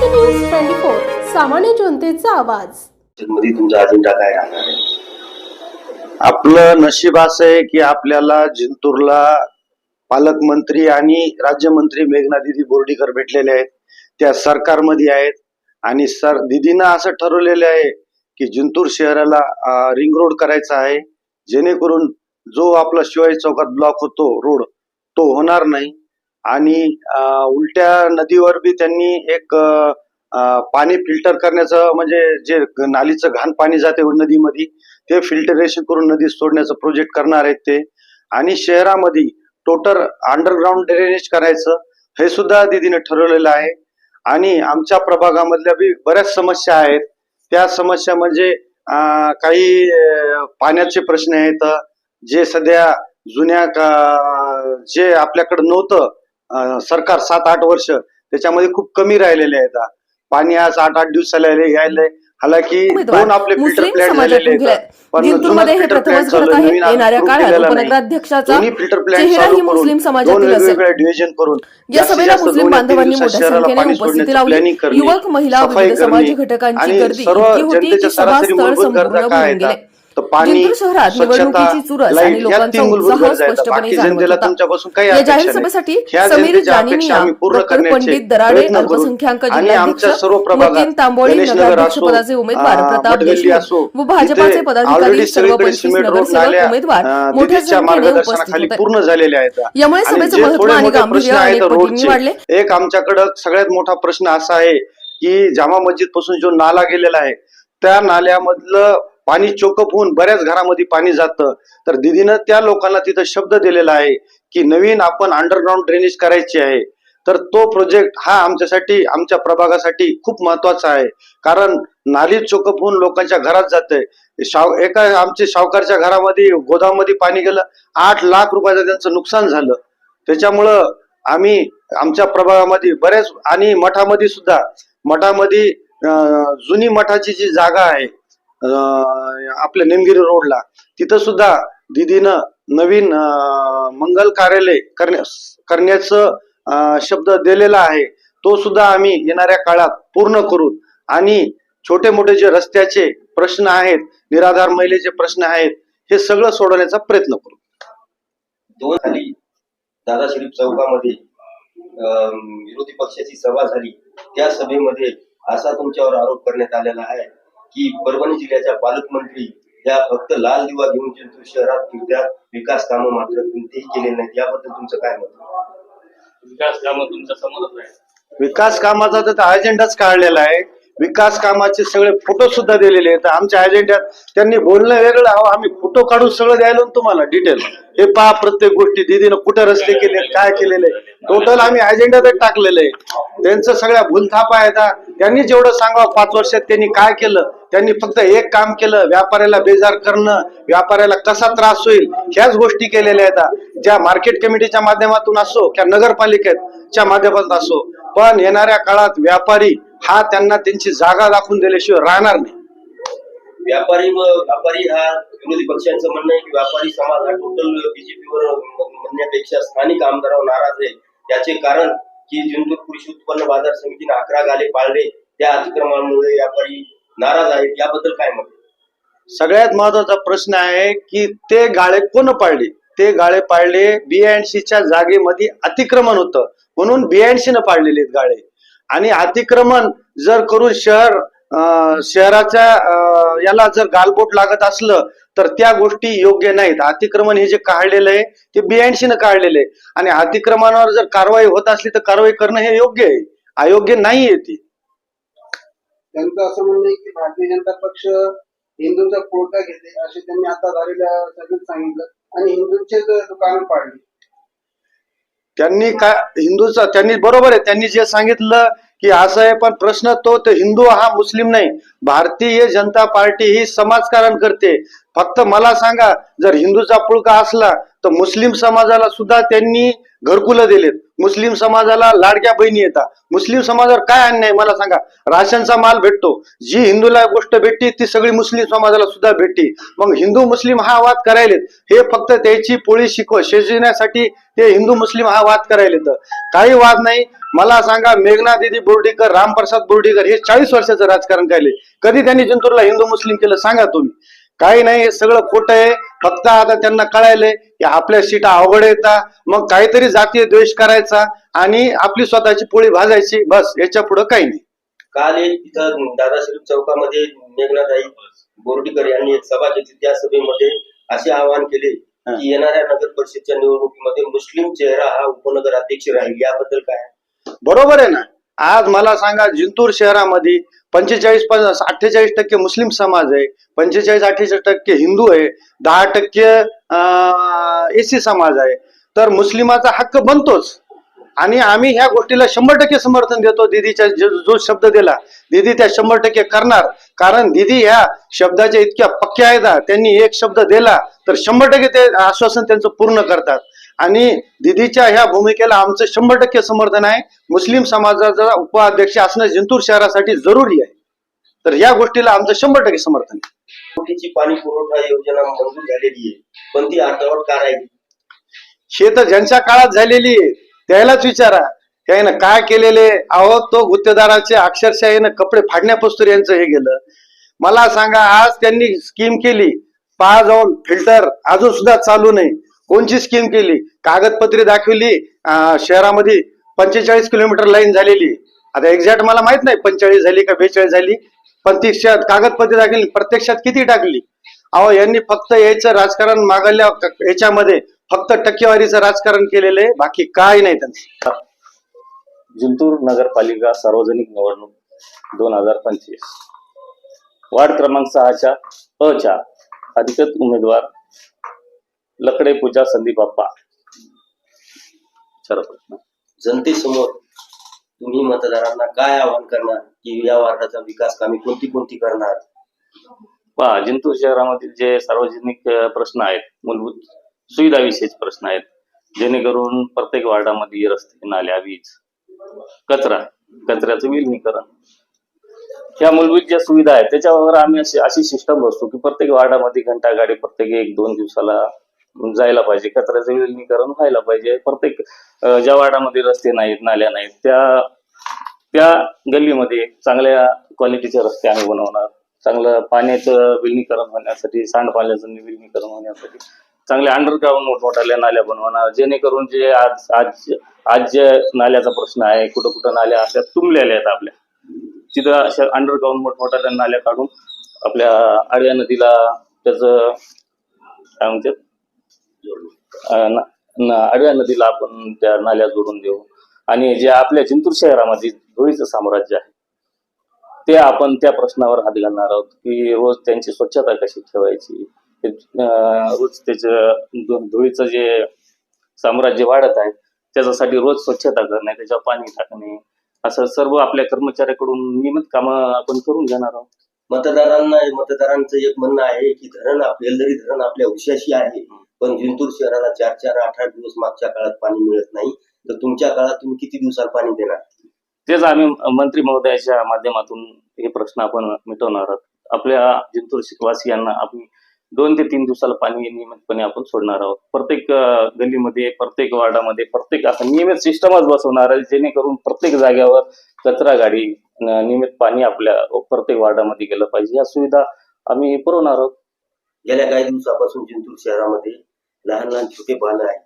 NSC news twenty four सामान्य जनतेचा आवाज. मध्ये तुमचा अजेंडा काय राहणार आहे? आपलं नशीब असं आहे की आपल्याला जिंतूरला पालकमंत्री आणि राज्यमंत्री मेघना दिदी बोर्डीकर भेटलेले आहेत. त्या सरकारमध्ये आहेत. आणि सर दिदीनं असं ठरवलेलं आहे की जिंतूर शहराला रिंग रोड करायचा आहे. जेणेकरून जो आपला शिवाजी चौकात ब्लॉक होतो रोड तो होणार नाही. आणि उलट्या नदीवर बी त्यांनी एक पाणी फिल्टर करण्याचं म्हणजे जे नालीचं घाण पाणी जाते नदीमध्ये ते फिल्टरेशन करून नदी सोडण्याचं प्रोजेक्ट करणार आहेत ते. आणि शहरामध्ये टोटल अंडरग्राऊंड ड्रेनेज करायचं हे सुद्धा दिदीने ठरवलेलं आहे. आणि आमच्या प्रभागामधल्या बी बऱ्याच समस्या आहेत. त्या समस्या म्हणजे काही पाण्याचे प्रश्न आहेत. जे सध्या जुन्या का- जे आपल्याकडे नव्हतं सरकार सात आठ वर्ष त्याच्यामध्ये खूप कमी राहिलेले आहेत. पाणी आज आठ आठ दिवसाला यायलंय. हालाकी दोन आपले फिल्टर समाजातून झालेले पण येणाऱ्या काळात करून मुस्लिम समाजातील डिव्हिजन करून या सभेला मुस्लिम बांधवांनी मोठ्या संख्येने उपस्थिती लावली. युवक महिला समाज घटकांची गर्दी. होती की संपूर्ण भरून गेले. तर पाणी शहरात निवडणुकीची चुरस आणि लोकांचा उत्साह स्पष्टपणे तुमच्यापासून काही या जाहीर. सभेसाठी समीर जानिमिया डॉक्टर पंडित दराडे. अल्पसंख्याक जिल्हाध्यक्ष तांबोळी नगराध्यक्ष पदाचे उमेदवार प्रताप देशमुख व भाजपाचे पदाधिकारी सर्व पंचवीस नगरसेवक उमेदवार मोठ्या संख्येने उपस्थित पूर्ण झालेले आहेत. यामुळे सभेचं आणि गांभीर्य अनेक पटींनी वाढले एक आमच्याकडं सगळ्यात मोठा प्रश्न असा आहे की जामा मस्जिदपासून जो नाला गेलेला आहे त्या नाल्यामधलं पाणी चोकप होऊन बऱ्याच घरामध्ये पाणी जातं. तर दिदीनं त्या लोकांना तिथं शब्द दिलेला आहे की नवीन आपण अंडरग्राऊंड ड्रेनेज करायची आहे. तर तो प्रोजेक्ट हा आमच्यासाठी आमच्या प्रभागासाठी खूप महत्त्वाचा आहे. कारण नाली चोकप होऊन लोकांच्या घरात जाते. शाव एका आमच्या सावकारच्या घरामध्ये गोदाममध्ये पाणी गेलं आठ लाख रुपयाचं त्यांचं नुकसान झालं. त्याच्यामुळं आम्ही आमच्या प्रभागामध्ये बऱ्याच आणि मठामध्ये सुद्धा मठामध्ये जुनी मठाची जी जागा आहे आपल्या निमगिरी रोडला. तिथं सुद्धा दिदीनं नवीन मंगल कार्यालय करण्या करण्याचं शब्द दिलेला आहे. तो सुद्धा आम्ही येणाऱ्या काळात पूर्ण करू. आणि छोटे मोठे जे रस्त्याचे प्रश्न आहेत निराधार महिलेचे प्रश्न आहेत हे सगळं सोडवण्याचा प्रयत्न करू. दोन खाली दादा शरीफ चौकामध्ये अं, विरोधी पक्षाची सभा झाली. त्या सभेमध्ये असा तुमच्यावर आरोप करण्यात आलेला आहे. की परभणी जिल्ह्याच्या पालकमंत्री या फक्त लाल दिवा घेऊन जिंतूर शहरात फिरत्यात विकास कामं मात्र कोणतेही केले नाहीत. याबद्दल तुमचं काय मत आहे? विकास कामं तुमच्या समोरच आहे विकास कामाचा तर अजेंडाच काढलेला आहे. विकास कामाचे सगळे फोटो सुद्धा दिलेले आहेत. आमच्या अजेंड्यात त्यांनी बोलणं वेगळं हवं आम्ही फोटो काढून सगळं द्यायला तुम्हाला डिटेल हे पहा प्रत्येक गोष्टी दिदीनं कुठं रस्ते केले काय केलेले टोटल आम्ही अजेंड्यातच टाकलेलं आहे. त्यांचं सगळ्या भूलथापा आहेत त्यांनी जेवढं सांगावं पाच वर्षात त्यांनी काय केलं त्यांनी फक्त एक काम केलं व्यापाऱ्याला बेजार करणं व्यापाऱ्याला कसा त्रास होईल ह्याच गोष्टी केलेल्या आहेत ज्या मार्केट कमिटीच्या माध्यमातून असो किंवा नगरपालिकेच्या माध्यमातून असो पण येणाऱ्या काळात व्यापारी हा त्यांना त्यांची जागा दाखवून दिल्याशिवाय राहणार नाही. व्यापारी व व्यापारी हा विरोधी पक्षांचं म्हणणं आहे की व्यापारी समाज हा टोटल बीजेपीवर म्हणण्यापेक्षा स्थानिक आमदारावर नाराज आहे. त्याचे कारण की जिंतूर कृषी उत्पन्न बाजार समितीने अकरा गाले पाळले. त्या अतिक्रमणामुळे व्यापारी नाराज आहेत. याबद्दल काय आहे? सगळ्यात महत्त्वाचा प्रश्न आहे की ते गाळे कोण पाळले? ते गाळे पाळले बियाऐंशीच्या जागेमध्ये अतिक्रमण होतं. म्हणून बियाऐंशी न आहेत गाळे. आणि अतिक्रमण जर करून शहर शहराच्या याला जर गालबोट लागत असलं तर त्या गोष्टी योग्य नाहीत. अतिक्रमण हे जे काढलेलं आहे ते बियाऐंशी न काढलेलं आहे. आणि अतिक्रमणावर जर कारवाई होत असली तर कारवाई करणं हे योग्य आहे. अयोग्य नाही आहे ती. त्यांचं असं म्हणणं आहे की भारतीय जनता पक्ष हिंदूंचा पोटा घेते असे त्यांनी आता झालेल्या सभेत सांगितलं. आणि हिंदूंचे दुकान पाडली. त्यांनी काय हिंदूचा त्यांनी बरोबर आहे. त्यांनी जे सांगितलं की असं आहे पण प्रश्न तो तर हिंदू हा मुस्लिम नाही. भारतीय जनता पार्टी ही समाजकारण करते. फक्त मला सांगा जर हिंदूचा पुळका असला तर मुस्लिम समाजाला सुद्धा त्यांनी घरकुलं दिलेत. मुस्लिम समाजाला लाडक्या बहिणी येतात. मुस्लिम समाजावर काय अन्याय? मला सांगा. राशनचा माल भेटतो. जी हिंदूला गोष्ट भेटते ती सगळी मुस्लिम समाजाला सुद्धा भेटते मग हिंदू मुस्लिम हा वाद करायलेत. हे फक्त त्याची पोळी शिकव शिजविण्यासाठी ते हिंदू मुस्लिम हा वाद करायलेत. काही वाद नाही. मला सांगा मेघना दिदी बोर्डीकर रामप्रसाद बोर्डीकर हे चाळीस वर्षाचं राजकारण केले कधी त्यांनी जिंतूरला हिंदू मुस्लिम केलं? सांगा तुम्ही. काही नाही हे सगळं खोटं आहे. फक्त आता त्यांना कळायलंय की आपल्या सीटा अवघड येतात मग काहीतरी जातीय द्वेष करायचा आणि आपली स्वतःची पोळी भाजायची. बस याच्यापुढे काही नाही. काल एक इथं दादाश्री चौकामध्ये मेघनाताई बोर्डीकर यांनी एक सभा घेतली. त्या सभेमध्ये असे आवाहन केले की येणाऱ्या नगर परिषदच्या निवडणुकीमध्ये मुस्लिम चेहरा हा उपनगर अध्यक्ष राहील. याबद्दल काय? बरोबर आहे ना. आज मला सांगा जिंतूर शहरामध्ये पंचेचाळीस अठ्ठेचाळीस टक्के मुस्लिम समाज आहे पंचेचाळीस अठ्ठेचाळीस टक्के हिंदू आहे दहा टक्के एसी समाज आहे. तर मुस्लिमाचा हक्क बनतोच. आणि आम्ही ह्या गोष्टीला शंभर टक्के समर्थन देतो दिदीच्या जो शब्द दिला दिदी त्या शंभर टक्के करणार. कारण दिदी ह्या शब्दाच्या इतक्या पक्क्या आहेत त्यांनी एक शब्द दिला तर शंभर टक्के ते आश्वासन त्यांचं पूर्ण करतात. आणि दिदीच्या ह्या भूमिकेला आमचं शंभर टक्के समर्थन आहे. मुस्लिम समाजाचा उपाध्यक्ष असणं जिंतूर शहरासाठी जरुरी आहे. तर या गोष्टीला आमचं शंभर टक्के समर्थन आहे. पाणी पुरवठा योजना मंजूर झालेली आहे. पण ती अर्धवट का राहिली हे तर ज्यांच्या काळात झालेली आहे त्यालाच विचारा. त्यानं काय केलेले अहो तो गुत्तेदाराचे अक्षरशः यानं कपडे फाडण्यापासून यांचं हे गेलं. मला सांगा आज त्यांनी स्कीम केली. पहा जाऊन फिल्टर अजून सुद्धा चालू नाही. कोणची स्कीम केली? कागदपत्रे दाखवली शहरामध्ये पंचेचाळीस किलोमीटर लाईन झालेली. आता एक्झॅक्ट मला माहीत नाही पंचेचाळीस झाली का बेचाळीस झाली. पण ती कागदपत्रे दाखवली प्रत्यक्षात किती टाकली? अहो यांनी फक्त यायचं राजकारण मागल्या याच्यामध्ये फक्त टक्केवारीचं राजकारण केलेलं आहे बाकी काय नाही त्यांचं. जिंतूर नगरपालिका सार्वजनिक निवडणूक दोन हजार पंचवीस. वार्ड क्रमांक सहाच्या अ च्या अधिकृत उमेदवार लकडे पूजा संदीप बाप्पा. प्रश्न. जनतेसमोर तुम्ही मतदारांना काय आवाहन करणार? की या वार्डाचा विकास कामे कोणती कोणती करणार? पहा जिंतूर शहरामधील जे सार्वजनिक प्रश्न आहेत मूलभूत सुविधाविषयीचे प्रश्न आहेत जेणेकरून प्रत्येक वार्डामध्ये रस्ते नाल्या वीज कचरा कचऱ्याचं विलिनीकरण. ह्या मूलभूत ज्या सुविधा आहेत त्याच्यावर आम्ही अशी अशी सिस्टम बसतो की प्रत्येक वार्डामध्ये घंटा गाडी प्रत्येक एक दोन दिवसाला जायला पाहिजे. कचऱ्याचं विलिनीकरण व्हायला पाहिजे. प्रत्येक ज्या वार्डामध्ये रस्ते नाहीत नाल्या नाहीत त्या त्या गल्लीमध्ये चांगल्या क्वालिटीचे रस्ते आम्ही बनवणार. चांगलं पाण्याचं विलिनीकरण होण्यासाठी सांडपाण्याचं विलिनीकरण होण्यासाठी चांगल्या अंडरग्राऊंड मोठमोठ्या नाल्या बनवणार. जेणेकरून जे आज आज आज जे नाल्याचा प्रश्न आहे कुठं कुठं नाल्या अशा तुंबलेल्या आहेत आपल्या. तिथं अशा अंडरग्राऊंड मोठमोठ्या नाल्या काढून आपल्या आडव्या नदीला त्याचं काय म्हणतात? आडव्या नदीला आपण त्या नाल्या जोडून देऊ. आणि जे आपल्या जिंतूर शहरामध्ये धुळीचं साम्राज्य आहे ते आपण त्या प्रश्नावर हात घालणार आहोत की रोज त्यांची स्वच्छता कशी ठेवायची? रोज त्याचं धुळीचं जे साम्राज्य वाढत आहे त्याच्यासाठी रोज स्वच्छता करणे त्याच्यावर पाणी टाकणे असं सर्व आपल्या कर्मचाऱ्याकडून नियमित कामं आपण करून घेणार आहोत. मतदारांना मतदारांचं एक म्हणणं आहे की धरण आपले धरण आपल्या उशाशी आहे. पण जिंतूर शहराला चार चार आठ आठ दिवस मागच्या काळात पाणी मिळत नाही. तर तुमच्या काळात तुम्ही किती दिवसात पाणी देणार? तेच आम्ही मंत्री महोदयाच्या माध्यमातून हे प्रश्न आपण मिटवणार आहोत. आपल्या जिंतूर वासियांना आपण दोन ते तीन दिवसाला पाणी नियमितपणे आपण सोडणार आहोत. प्रत्येक गल्लीमध्ये प्रत्येक वार्डामध्ये प्रत्येक असं नियमित सिस्टमच बसवणार आहे जेणेकरून प्रत्येक जागेवर कचरा गाडी नियमित पाणी आपल्या प्रत्येक वार्डामध्ये गेलं पाहिजे. या सुविधा आम्ही पुरवणार आहोत. गेल्या काही दिवसापासून जिंतूर शहरामध्ये लहान लहान छोटे बाल आहे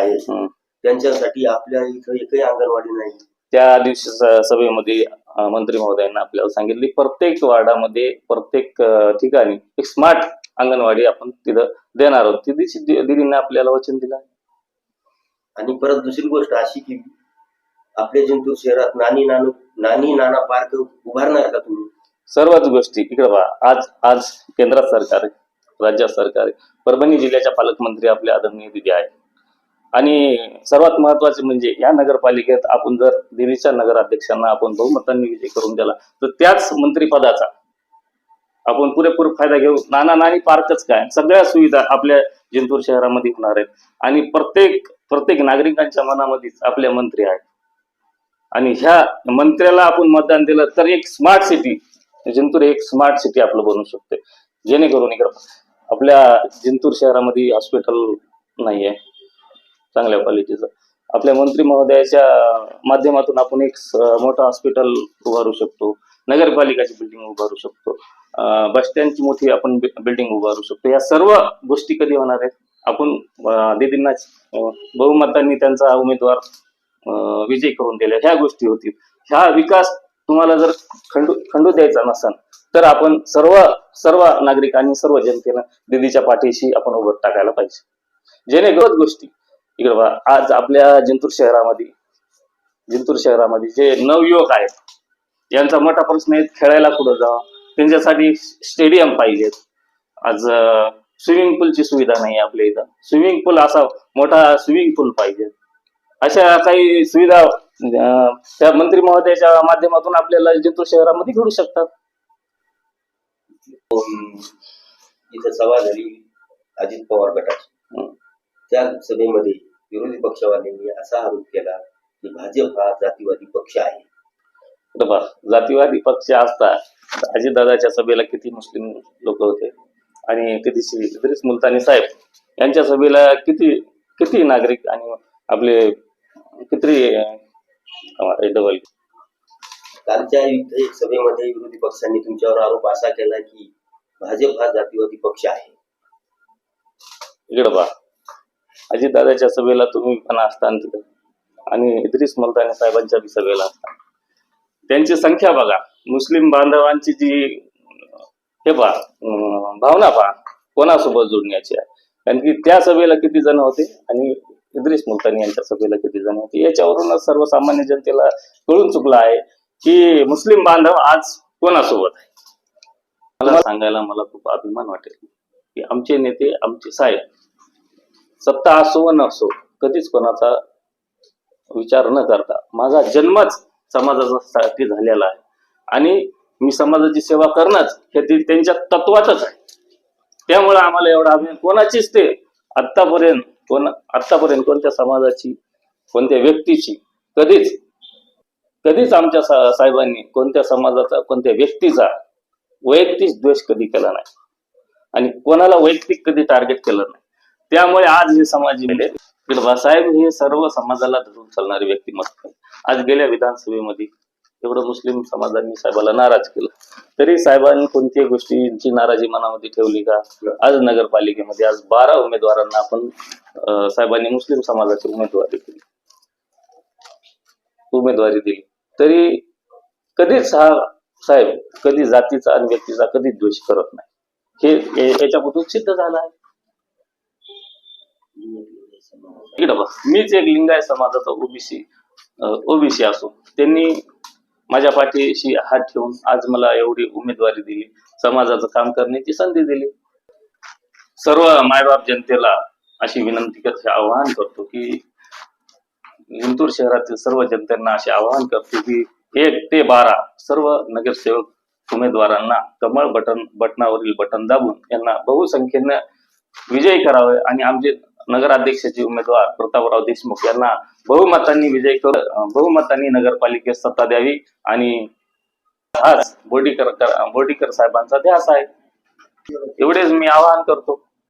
आहेत. हं. त्यांच्यासाठी आपल्या इथं एकही अंगणवाडी नाही. त्या दिवशी स- सभेमध्ये अं, मंत्री महोदयांना आपल्याला सांगितले प्रत्येक वार्डामध्ये प्रत्येक अं, ठिकाणी एक स्मार्ट अंगणवाडी आपण तिथं देणार आहोत. ती दिवशी दि- दिदींनी आपल्याला वचन दिलं. आणि परत दुसरी गोष्ट अशी की आपल्या जिंतूर शहरात नानी नानू नानी नाना पार्क उभारणार का तुम्ही? सर्वच गोष्टी इकडे पहा आज आज केंद्रात सरकार आहे. राज्य सरकार परभणी जिल्ह्याच्या पालकमंत्री आपले आदरणीय दिदी आहे आणि सर्वात महत्त्वाचे म्हणजे या नगरपालिकेत आपण जर दिल्लीच्या नगराध्यक्षांना आपण बहुमतांनी विजय करून दिला तर त्याच मंत्रीपदाचा आपण पुरेपूर फायदा घेऊ. नाना नानी पार्कच काय सगळ्या सुविधा आपल्या जिंतूर शहरामध्ये होणार आहेत. आणि प्रत्येक प्रत्येक नागरिकांच्या मनामध्येच आपल्या मंत्री आहेत. आणि ह्या मंत्र्याला आपण मतदान दिलं तर एक स्मार्ट सिटी जिंतूर एक स्मार्ट सिटी आपलं बनू शकते. जेणेकरून इकडं आपल्या जिंतूर शहरामध्ये हॉस्पिटल नाही आहे चांगल्या क्वालिटीचं आपल्या मंत्री महोदयाच्या माध्यमातून आपण एक मोठं हॉस्पिटल उभारू शकतो. नगरपालिकाची बिल्डिंग उभारू शकतो. बस स्टँडची मोठी आपण बिल्डिंग उभारू शकतो. या सर्व गोष्टी कधी होणार आहेत? आपण दिदींना बहुमतांनी त्यांचा उमेदवार विजय करून दिला ह्या गोष्टी होतील. ह्या विकास तुम्हाला जर खंडू खंडू द्यायचा नसेल तर आपण सर्व सर्व नागरिकांनी सर्व जनतेनं दिदीच्या पाठीशी आपण उभं टाकायला पाहिजे. जेणेकरून गोष्टी. इकडे बघा आज आपल्या जिंतूर शहरामध्ये जिंतूर शहरामध्ये जे नवयुवक आहेत यांचा मोठा प्रश्न आहे खेळायला कुठं जावं? त्यांच्यासाठी स्टेडियम पाहिजेत. आज स्विमिंग पूलची सुविधा नाही आपल्या इथं. स्विमिंग पूल असा मोठा स्विमिंग पूल पाहिजे. अशा काही सुविधा त्या मंत्री महोदयाच्या माध्यमातून आपल्याला जिंतूर शहरामध्ये घडू शकतात. इथं सभा झाली अजित पवार गटाची. त्या सभेमध्ये विरोधी पक्षवाल्यांनी असा आरोप केला की भाजप हा जातीवादी पक्ष आहे. जातीवादी पक्ष असतात अजितदादाच्या सभेला किती मुस्लिम लोक होते? आणि किती श्री मुलतानी साहेब यांच्या सभेला किती किती नागरिक आणि आपले किती डबल कालच्या इथं सभेमध्ये विरोधी पक्षांनी तुमच्यावर आरोप असा केला की भाजप हा जातीवादी पक्ष आहे. इकडं बा अजितदादाच्या सभेला तुम्ही पण असता तिथं. आणि इद्रिस मुलतानी साहेबांच्या बी सभेला असता. त्यांची संख्या बघा. मुस्लिम बांधवांची जी हे पहा भावना पहा. कोणासोबत जोडण्याची आहे? कारण की त्या सभेला किती जण होते आणि इद्रिस मुलतानी यांच्या सभेला किती जण होते? याच्यावरूनच सर्वसामान्य जनतेला कळून चुकलं आहे. की मुस्लिम बांधव आज कोणासोबत आहे? मला सांगायला मला खूप अभिमान वाटेल की आमचे नेते आमचे साहेब सत्ता असो व नसो कधीच कोणाचा विचार न करता माझा जन्मच समाजासाठी झालेला आहे. आणि मी समाजाची सेवा करणंच हे ते त्यांच्या तत्वातच आहे. त्यामुळे आम्हाला एवढा अभिमान. कोणाचीच ते आत्तापर्यंत कोण आत्तापर्यंत कोणत्या समाजाची कोणत्या व्यक्तीची कधीच कधीच आमच्या सा- साहेबांनी कोणत्या समाजाचा कोणत्या व्यक्तीचा वैयक्तिक द्वेष कधी केला नाही. आणि कोणाला वैयक्तिक कधी टार्गेट केलं नाही. त्यामुळे आज हे समाज साहेब हे सर्व समाजाला धरून चालणारे व्यक्तिमत्व आज गेल्या विधानसभेमध्ये एवढं मुस्लिम समाजांनी साहेबाला नाराज केलं. तरी साहेबांनी कोणत्याही गोष्टींची नाराजी मनामध्ये ठेवली का? आज नगरपालिकेमध्ये आज बारा उमेदवारांना आपण साहेबांनी मुस्लिम समाजाची उमेदवारी दिली. उमेदवारी दिली. तरी कधीच हा साहेब कधी जातीचा आणि व्यक्तीचा कधीच द्वेष करत नाही. हे हे- याच्यामधून सिद्ध झालं आहे. इकडं बघ मीच एक लिंगाय समाजाचा ओबीसी ओबीसी असून त्यांनी माझ्या पाठीशी हात ठेवून आज मला एवढी उमेदवारी दिली समाजाचं काम करण्याची संधी दिली. सर्व मायबाप जनतेला अशी विनंती करते आवाहन करतो की जिंतूर शहरातील सर्व जनतेना असे आवाहन करतो की एक ते बारा सर्व नगरसेवक उमेदवारांना कमळ बटन बटनावरील बटन दाबून यांना बहुसंख्येनं विजयी करावे आणि आमचे नगराध्यक्षाचे उमेदवार प्रतापराव देशमुख यांना बहुमतांनी विजय कर बहुमतांनी नगरपालिकेत सत्ता द्यावी आणि हाच बोर्डीकर बोर्डीकर साहेबांचा ध्यास आहे. एवढेच मी आवाहन करतो.